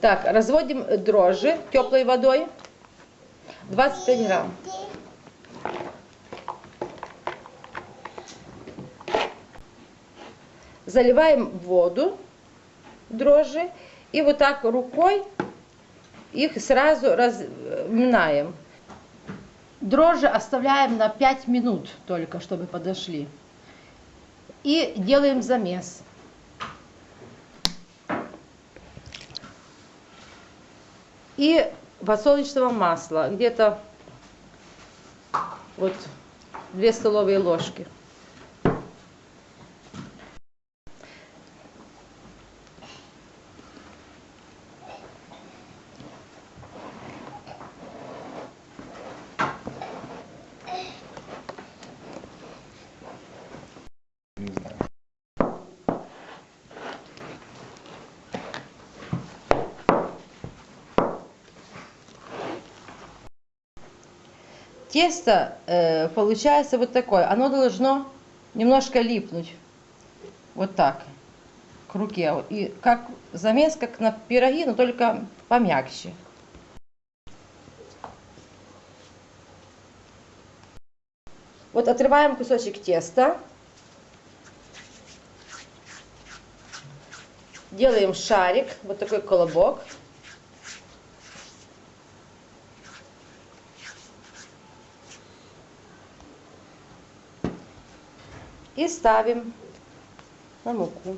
Так, разводим дрожжи теплой водой. 25 грамм. Заливаем воду дрожжи и вот так рукой их сразу разминаем. Дрожжи оставляем на 5 минут только, чтобы подошли. И делаем замес. И подсолнечного масла, где-то вот 2 столовые ложки. Тесто э, получается вот такое. Оно должно немножко липнуть. Вот так. К руке. И как замес, как на пироги, но только помягче. Вот отрываем кусочек теста. Делаем шарик, вот такой колобок. И ставим на муку.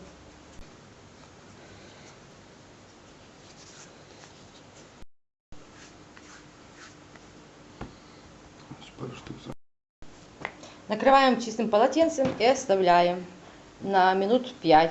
Накрываем чистым полотенцем и оставляем на минут 5.